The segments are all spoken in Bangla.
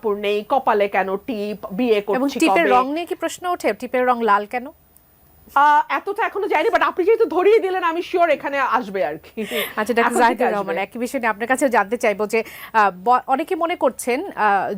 কাপড় নেই কপালে কেন টিপ বিয়ে এবং করছি টিপের রং নিয়ে কি প্রশ্ন ওঠে? টিপের রং লাল কেন? এতটা এখনও যায়নি বাট আপনি যেহেতু ধরিয়ে দিলেন আমি শিওর এখানে আসবে আর কি। আচ্ছা ডাক্তার জাহিদুর রহমান একই বিষয় নিয়ে আপনার কাছে জানতে চাইব যে অনেকে মনে করছেন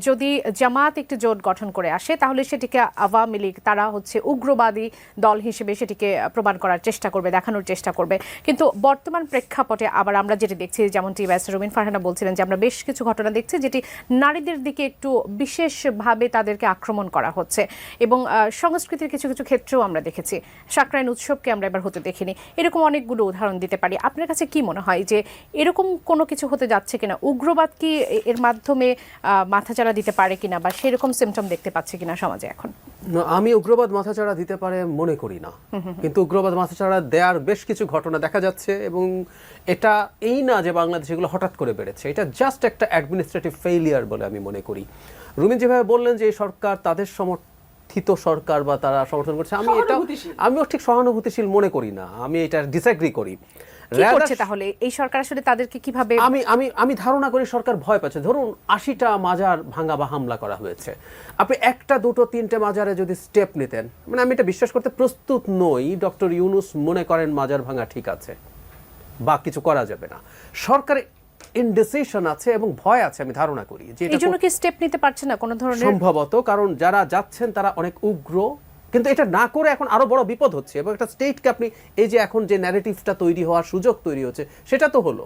যদি জামাত একটি জোট গঠন করে আসে তাহলে সেটিকে আওয়ামী লীগ তারা হচ্ছে উগ্রবাদী দল হিসেবে সেটিকে প্রমাণ করার চেষ্টা করবে দেখানোর চেষ্টা করবে। কিন্তু বর্তমান প্রেক্ষাপটে আবার আমরা যেটি দেখছি যেমনটি ব্যাস রুমিন ফারহানা বলছিলেন যে আমরা বেশ কিছু ঘটনা দেখছি যেটি নারীদের দিকে একটু বিশেষভাবে তাদেরকে আক্রমণ করা হচ্ছে। এবং সংস্কৃতির কিছু কিছু ক্ষেত্রেও আমরা দেখেছি। সাকরাইন উৎসবকে আমরা এবার হতে দেখিনি। এরকম অনেকগুলো উদাহরণ দিতে পারি। আপনার কাছে কি মনে হয় যে এরকম কোনো কিছু হতে যাচ্ছে কিনা? উগ্রবাদ কি এর মাধ্যমে মাথাচাড়া দিতে পারে কিনা বা সেরকম সিমটম দেখতে পাচ্ছে কিনা সমাজে এখন? আমি উগ্রবাদ মাথাচাড়া দিতে পারে মনে করি না। কিন্তু উগ্রবাদ মাথাচাড়া দেওয়ার বেশ কিছু ঘটনা দেখা যাচ্ছে এবং এটা এই না যে বাংলাদেশ এগুলো হঠাৎ করে বেড়েছে। এটা জাস্ট একটা অ্যাডমিনিস্ট্রেটিভ ফেইলিয়ার বলে আমি মনে করি। রুমিন যেভাবে বললেন যে এই সরকার তাদের সমর্থিত সরকার বা তারা সমর্থন করছে আমি এটা আমিও ঠিক সহানুভূতিশীল মনে করি না আমি এটা ডিসএগ্রি করি। করছে তাহলে? এই সরকার আসলে তাদেরকে কীভাবে আমি আমি আমি ধারণা করি সরকার ভয় পাচ্ছে। ধরুন আশিটা মাজার ভাঙা বা হামলা করা হয়েছে। আপনি একটা দুটো তিনটে মাজারে যদি স্টেপ নিতেন মানে আমি এটা বিশ্বাস করতে প্রস্তুত নই ডক্টর ইউনুস মনে করেন মাজার ভাঙা ঠিক আছে বা কিছু করা যাবে না। সরকার ইনডিসিশন আছে এবং ভয় আছে আমি ধারণা করি যে এই জন্য কি স্টেপ নিতে পারছে না কোনো ধরনের? সম্ভবত কারণ যারা যাচ্ছেন তারা অনেক উগ্র কিন্তু এটা না করে এখন আরও বড় বিপদ হচ্ছে। এবং একটা স্টেটকে আপনি এই যে এখন যে ন্যারেটিভটা তৈরি হওয়ার সুযোগ তৈরি হচ্ছে সেটা তো হলো।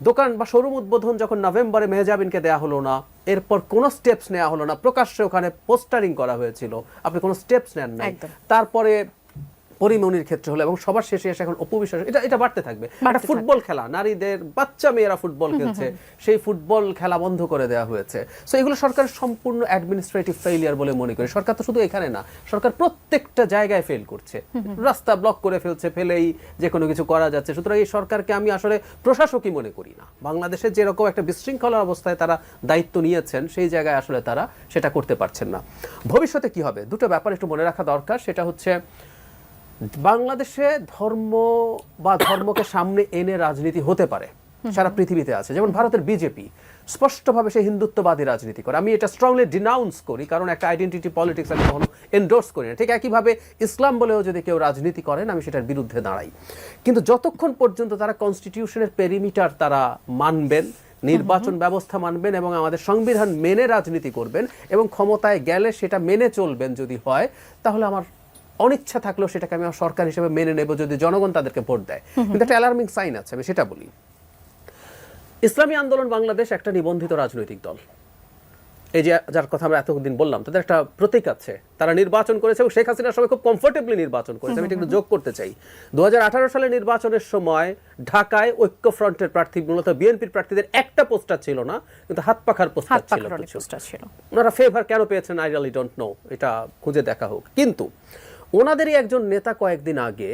দোকান বা শোরুম উদ্বোধন যখন নভেম্বরে মেহজাবিনকে দেয়া হলো না এরপর কোনো স্টেপস নেওয়া হলো না প্রকাশ্যে ওখানে পোস্টারিং করা হয়েছিল। আপনি কোনো স্টেপস নেন নাই। তারপরে পরিমনির ক্ষেত্রে হলো এবং সবার শেষে এসে এখন অপবিশ্বাস এটা এটা বাড়তে থাকবে। একটা ফুটবল খেলা নারীদের বাচ্চা মেয়েরা ফুটবল খেলছে সেই ফুটবল খেলা বন্ধ করে দেওয়া হয়েছে। সো এগুলো সরকারের সম্পূর্ণ অ্যাডমিনিস্ট্রেটিভ ফেলিয়ার বলে মনে করি। সরকার তো শুধু এখানে না সরকার প্রত্যেকটা জায়গায় ফেল করছে। রাস্তা ব্লক করে ফেলছে ফেলেই যে কোনো কিছু করা যাচ্ছে। সুতরাং এই সরকারকে আমি আসলে প্রশাসকই মনে করি না। বাংলাদেশে যেরকম একটা বিশৃঙ্খলার অবস্থায় তারা দায়িত্ব নিয়েছেন সেই জায়গায় আসলে তারা সেটা করতে পারছেন না। ভবিষ্যতে কি হবে? দুটো ব্যাপার একটু মনে রাখা দরকার। সেটা হচ্ছে বাংলাদেশে ধর্ম বা ধর্মকে সামনে এনে রাজনীতি হতে পারে, সারা পৃথিবীতে আছে। যেমন ভারতের বিজেপি স্পষ্টভাবে সে হিন্দুত্ববাদী রাজনীতি করে। আমি এটা স্ট্রংলি ডিনাউন্স করি, কারণ একটা আইডেন্টিটি পলিটিক্স আমি কখনো এন্ডোর্স করি না। ঠিক একইভাবে ইসলাম বলেও যদি কেউ রাজনীতি করেন, আমি সেটার বিরুদ্ধে দাঁড়াই। কিন্তু যতক্ষণ পর্যন্ত তারা কনস্টিটিউশনের পেরিমিটার তারা মানবেন, নির্বাচন ব্যবস্থা মানবেন এবং আমাদের সংবিধান মেনে রাজনীতি করবেন এবং ক্ষমতায় গেলে সেটা মেনে চলবেন যদি হয়, তাহলে আমার অনিচ্ছা থাকলেও সেটাকে আমি সরকার হিসেবে মেনে নেব যদি জনগণ তাদেরকে ভোট দেয়। কিন্তু একটা অ্যালার্মিং সাইন আছে আমি সেটা বলি। ইসলামী আন্দোলন বাংলাদেশ একটা নিবন্ধিত রাজনৈতিক দল। এই যে যার কথা আমরা এতদিন বললাম তাদের একটা প্রতীক আছে। তারা নির্বাচন করেছে এবং শেখ হাসিনার সময় খুব কমফোর্টেবলি নির্বাচন করেছে। আমি একটু যোগ করতে চাই। দুহাজার আঠারো সালে নির্বাচনের সময় ঢাকায় ঐক্য ফ্রন্টের প্রার্থী মূলত বিএনপির প্রার্থীদের একটা পোস্টার ছিল না কিন্তু হাত পাখার। পোস্টার ছিল ওনারা ফেভার কেন পেয়েছেন? আই রিয়ালি ডোন্ট নো এটা খুঁজে দেখা হোক। কিন্তু ওনাদেরই একজন নেতা কয়েকদিন আগে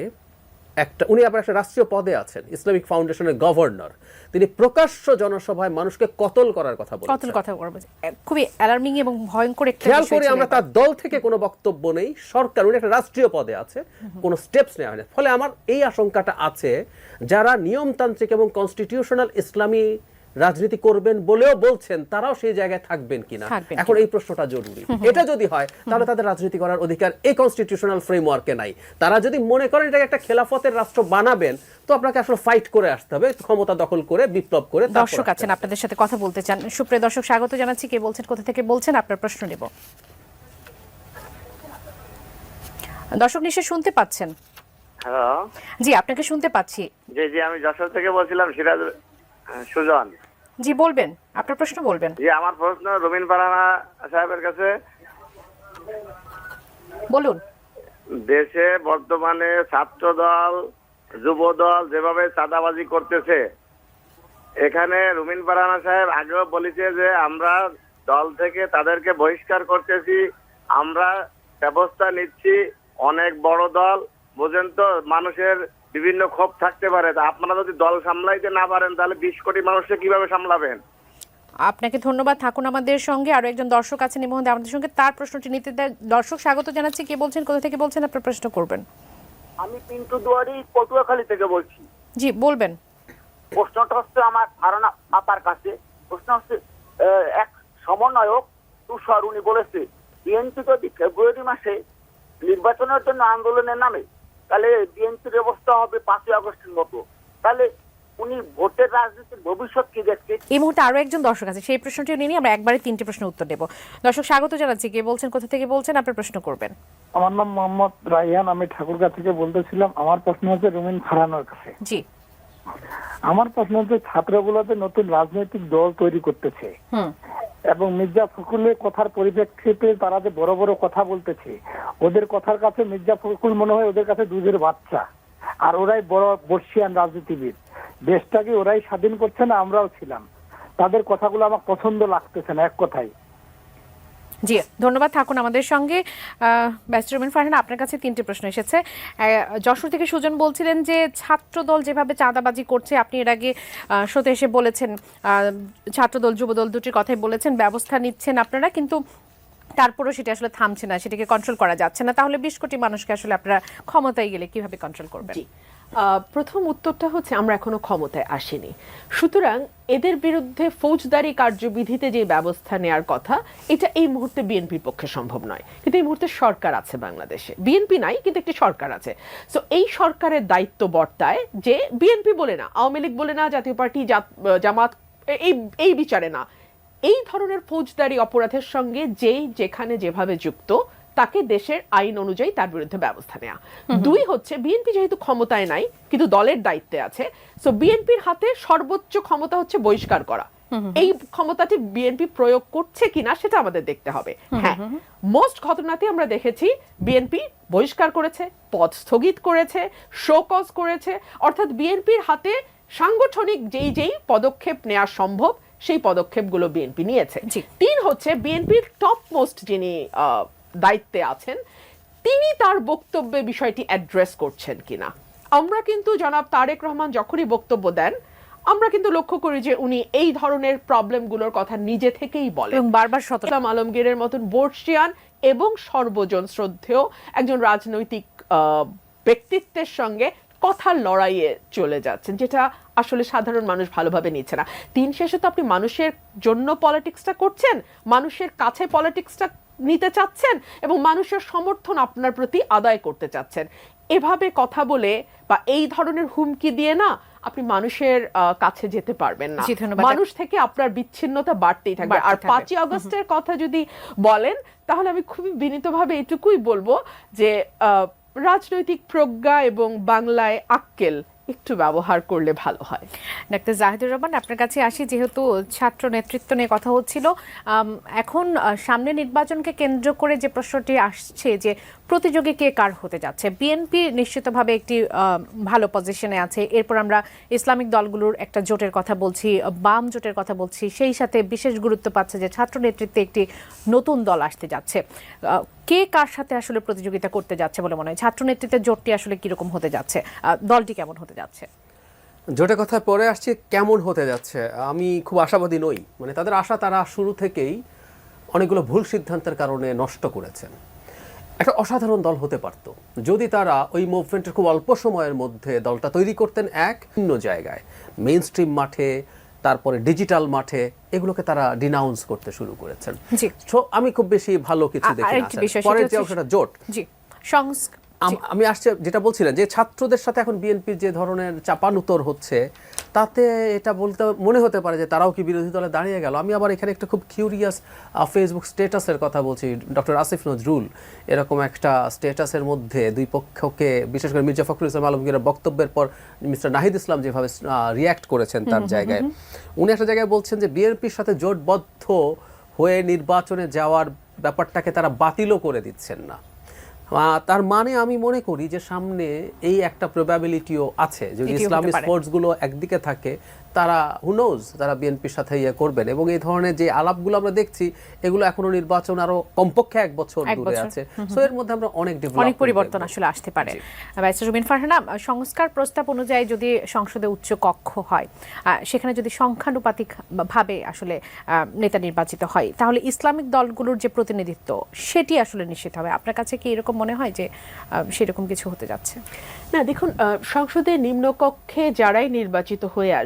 একটা উনি আবার একটা রাষ্ট্রীয় পদে আছেন ইসলামিক ফাউন্ডেশনের গভর্নর। তিনি প্রকাশ্য জনসভায় মানুষকে কতল করার কথা কতল কথা খুবই অ্যালার্মিং এবং ভয়ঙ্কর একটা খেয়াল করি আমরা তার দল থেকে কোনো বক্তব্য নেই। সরকার উনি একটা রাষ্ট্রীয় পদে আছে কোনো স্টেপস নেওয়া হয়নি। ফলে আমার এই আশঙ্কাটা আছে যারা নিয়মতান্ত্রিক এবং কনস্টিটিউশনাল ইসলামী রাজনীতি করবেন বলেও বলছেন তারাও সেই জায়গায় থাকবেন কিনা? এখন এই প্রশ্নটা জরুরি। এটা যদি হয় তাহলে তাদের রাজনীতি করার অধিকার এই কনস্টিটিউশনাল ফ্রেমওয়ার্কে নাই। তারা যদি মনে করেন এটাকে একটা খেলাফতের রাষ্ট্র বানাবেন তো আপনাকে আসলে ফাইট করে আসতে হবে ক্ষমতা দখল করে বিপ্লব করে দর্শক আছেন আপনাদের সাথে কথা বলতে চান। সুপ্রিয় দর্শক স্বাগত জানাচ্ছি। কে বলছেন কোথা থেকে বলছেন আপনার প্রশ্ন নেব। দর্শক নিশ্চয় শুনতে পাচ্ছেন? হ্যালো। জি আপনাকে শুনতে পাচ্ছি। জি জি আমি যশোর থেকে বলছিলাম সিরাজ সুজন। জি বলবেন। আপনার প্রশ্ন বলবেন। জি আমার প্রশ্ন রবীন পারানা সাহেবের কাছে। বলুন। দেশে বর্তমানে ছাত্র দল যুব দল যেভাবে চাঁদাবাজি করতেছে এখানে রুমিন পারানা সাহেব আগেও বলেছে যে আমরা দল থেকে তাদেরকে বহিষ্কার করতেছি আমরা ব্যবস্থা নিচ্ছি অনেক বড় দল বুঝেন তো মানুষের বিভিন্ন ক্ষোভ থাকতে পারে। তা আপনারা যদি দল সামলাইতে না পারেন তাহলে বিশ কোটি মানুষকে কীভাবে সামলাবেন? আপনাকে ধন্যবাদ। থাকুন আমাদের সঙ্গে। আরও একজন দর্শক আছেন এই মুহূর্তে আমাদের সঙ্গে তার প্রশ্নটি নিতে দেয়। দর্শক স্বাগত জানাচ্ছি। কে বলছেন কোথা থেকে বলছেন আপনার প্রশ্ন করবেন। আমি পিন্টু দুয়ারি পটুয়াখালী থেকে বলছি। জি বলবেন। প্রশ্নটা হচ্ছে আমার ধারণা আপার কাছে। প্রশ্ন হচ্ছে আহ, এক সমন্বয়ক তুষার উনি বলেছে বিএনপি যদি ফেব্রুয়ারি মাসে নির্বাচনের জন্য আন্দোলনের নামে তাহলে বিএনপির অবস্থা হবে পাঁচই আগস্টের মতো। তাহলে উনি ভোটের রাজনীতির ভবিষ্যৎ কি দেখছে? এই মুহূর্তে আরও একজন দর্শক আছে সেই প্রশ্নটিও নিয়ে আমরা একবারে তিনটে প্রশ্ন উত্তর দেব। দর্শক স্বাগত জানাচ্ছি। কে বলছেন কোথা থেকে বলছেন আপনার প্রশ্ন করবেন। আমার নাম মোহাম্মদ রাইহান আমি ঠাকুরগাঁ থেকে বলতেছিলাম। আমার প্রশ্ন হচ্ছে রুমিন ফারানোর কাছে। জি। আমার প্রশ্ন হচ্ছে ছাত্রগুলোতে নতুন রাজনৈতিক দল তৈরি করতেছে। হুম। এবং মির্জা ফখরুলের কথার পরিপ্রেক্ষিতে তারা যে বড় বড় কথা বলতেছে, ওদের কথার কাছে মির্জা ফখরুল মনে হয় ওদের কাছে দুধের বাচ্চা। আর ওরাই বড় বর্ষিয়ান রাজনীতিবিদ। দেশটাকে ওরাই স্বাধীন করছে না, আমরাও ছিলাম। তাদের কথাগুলো আমার পছন্দ লাগতেছে না, এক কথায়। জি, ধন্যবাদ থাকুন আমাদের সঙ্গে। ব্যাস্টরমিন ফারহান, আপনার কাছে তিনটি প্রশ্ন এসেছে। যশোর থেকে সুজন বলছিলেন যে, ছাত্রদল যেভাবে চাঁদাবাজি করছে, আপনি এর আগে শোতে এসে বলেছেন ছাত্রদল, যুবদল দুটির কথাই বলেছেন, ব্যবস্থা নিচ্ছেন আপনারা, কিন্তু তারপরেও সেটা আসলে থামছে না, সেটাকে কন্ট্রোল করা যাচ্ছে না। তাহলে বিশ কোটি মানুষকে আসলে আপনারা ক্ষমতায় গেলে কীভাবে কন্ট্রোল করবেন? প্রথম উত্তরটা হচ্ছে আমরা এখনও ক্ষমতায় আসিনি। সুতরাং এদের বিরুদ্ধে ফৌজদারি কার্যবিধিতে যে ব্যবস্থা নেওয়ার কথা, এটা এই মুহূর্তে বিএনপির পক্ষে সম্ভব নয়। কিন্তু এই মুহূর্তে সরকার আছে বাংলাদেশে। বিএনপি নাই, কিন্তু একটি সরকার আছে। সো এই সরকারের দায়িত্ব বর্তায় যে বিএনপি বলে না, আওয়ামী লীগ বলে না, জাতীয় পার্টি জামাত এই এই বিচারে না। এই ধরনের ফৌজদারি অপরাধের সঙ্গে যেই, যেখানে যেভাবে যুক্ত তাকে দেশের আইন অনুযায়ী তার বিরুদ্ধে ব্যবস্থা নেওয়া দুই হচ্ছে বিএনপি যেহেতু ক্ষমতায় নাই কিন্তু দলের দায়িত্বে আছে সো বিএনপির হাতে সর্বোচ্চ ক্ষমতা হচ্ছে বহিষ্কার করা। এই ক্ষমতাটি বিএনপি প্রয়োগ করছে কিনা সেটা আমাদের দেখতে হবে। হ্যাঁ মোস্ট ঘটনাতে আমরা দেখেছি বিএনপি বহিষ্কার করেছে পদ স্থগিত করেছে শোকজ করেছে অর্থাৎ বিএনপির হাতে সাংগঠনিক যেই যেই পদক্ষেপ নেওয়া সম্ভব সেই পদক্ষেপগুলো বিএনপি নিয়েছে। তিন হচ্ছে বিএনপির টপ মোস্ট যিনি আহ, দায়িত্বে আছেন তিনি তার বক্তব্যে বিষয়টি অ্যাড্রেস করছেন কিনা। আমরা কিন্তু জনাব তারেক রহমান যখনই বক্তব্য দেন আমরা কিন্তু লক্ষ্য করি যে উনি এই ধরনের প্রবলেমগুলোর কথা নিজে থেকেই বলেন। এবং বারবার সতর্ক ইসলাম আলমগীরের মতন বর্ষিয়ান এবং সর্বজন শ্রদ্ধেয় একজন রাজনৈতিক আহ, ব্যক্তিত্বের সঙ্গে কথার লড়াইয়ে চলে যাচ্ছেন যেটা আসলে সাধারণ মানুষ ভালোভাবে নিচ্ছে না। দিন শেষে তো আপনি মানুষের জন্য পলিটিক্সটা করছেন মানুষের কাছে পলিটিক্সটা নিতে চাচ্ছেন এবং মানুষের সমর্থন আপনার প্রতি আদায় করতে চাচ্ছেন। এভাবে কথা বলে বা এই ধরনের হুমকি দিয়ে না আপনি মানুষের আহ, কাছে যেতে পারবেন না। মানুষ থেকে আপনার বিচ্ছিন্নতা বাড়তেই থাকবে। আর পাঁচই আগস্টের কথা যদি বলেন তাহলে আমি খুবই বিনীতভাবে এটুকুই বলব যে আহ, রাজনৈতিক প্রজ্ঞা এবং বাংলায় আক্কেল একটু ব্যবহার করলে ভালো হয়। ডাক্তার জাহিদুর রহমান, আপনার কাছে আসি, যেহেতু ছাত্র নেতৃত্ব নিয়ে কথা হচ্ছিল এখন সামনে নির্বাচনকে কেন্দ্র করে যে প্রশ্নটি আসছে যে প্রতিযোগী কে কার হতে যাচ্ছে, বিএনপি নিশ্চিতভাবে একটি ভালো পজিশনে আছে। এরপর আমরা ইসলামিক দলগুলোর একটা জোটের কথা বলছি, বাম জোটের কথা বলছি, সেই সাথে বিশেষ গুরুত্ব পাচ্ছে যে ছাত্র নেতৃত্বে একটি নতুন দল আসতে যাচ্ছে। কে কার সাথে আসলে প্রতিযোগিতা করতে যাচ্ছে বলে মনে হয়? ছাত্র নেতৃত্বের জোটটি আসলে কীরকম হতে যাচ্ছে? দলটি কেমন হতে যাচ্ছে? জোটের কথা পরে আসছে, কেমন হতে যাচ্ছে? আমি খুব আশাবাদী নই। মানে তাদের আশা তারা শুরু থেকেই অনেকগুলো ভুল সিদ্ধান্তের কারণে নষ্ট করেছেন। একটা অসাধারণ দল হতে পারত। যদি তারা ওই মুভমেন্টের খুব অল্প সময়ের মধ্যে দলটা তৈরি করতেন এক ভিন্ন জায়গায়। মেইন স্ট্রিম মাঠে তারপরে ডিজিটাল মাঠে এগুলোকে তারা ডিনাউন্স করতে শুরু করেছেন। আমি খুব বেশি ভালো কিছু আ- দেখি না আরেকটি স্যার। বিষয় পরের যে অংশটা জোট আমি আসছে যেটা বলছিলেন যে ছাত্রদের সাথে এখন বিএনপির যে ধরনের চাপানুতর হচ্ছে তাতে এটা বলতে মনে হতে পারে যে তারাও কি বিরোধী দলে দাঁড়িয়ে গেল। আমি আবার এখানে একটা খুব কিউরিয়াস ফেসবুক স্ট্যাটাসের কথা বলছি। ডক্টর আসিফ নজরুল এরকম একটা স্ট্যাটাসের মধ্যে দুই পক্ষকে বিশেষ করে মির্জা ফখরুল ইসলাম আলমগীরের বক্তব্যের পর মিস্টার নাহিদ ইসলাম যেভাবে রিয়াক্ট করেছেন তার জায়গায় উনি একটা জায়গায় বলছেন যে বিএনপির সাথে জোটবদ্ধ হয়ে নির্বাচনে যাওয়ার ব্যাপারটাকে তারা বাতিলও করে দিচ্ছেন না। তার মানে আমি মনে করি যে সামনে এই একটা প্রবাবিলিটিও আছে। যদি ইসলামী স্পোর্টসগুলো স্পোর্টসগুলো একদিকে থাকে তারা হুনোজ তারা বিএনপির সাথে ইয়ে করবেন। এবং এই ধরনের যে আলাপগুলো আমরা দেখছি এগুলো এখনও নির্বাচন আরও কমপক্ষে এক বছর দূরে আছে। সো এর মধ্যে আমরা অনেক অনেক পরিবর্তন আসলে আসতে পারে। ব্যারিস্টার রুবিন ফারহানা সংস্কার প্রস্তাব অনুযায়ী যদি সংসদে উচ্চ কক্ষ হয় সেখানে যদি সংখ্যানুপাতিক ভাবে আসলে আহ, নেতা নির্বাচিত হয় তাহলে ইসলামিক দলগুলোর যে প্রতিনিধিত্ব সেটি আসলে নিশ্চিত হবে। আপনার কাছে কি এরকম মনে হয় যে আহ, সেরকম কিছু হতে যাচ্ছে? না দেখুন আহ, সংসদে নিম্নকক্ষে যারাই নির্বাচিত হয়ে আসবে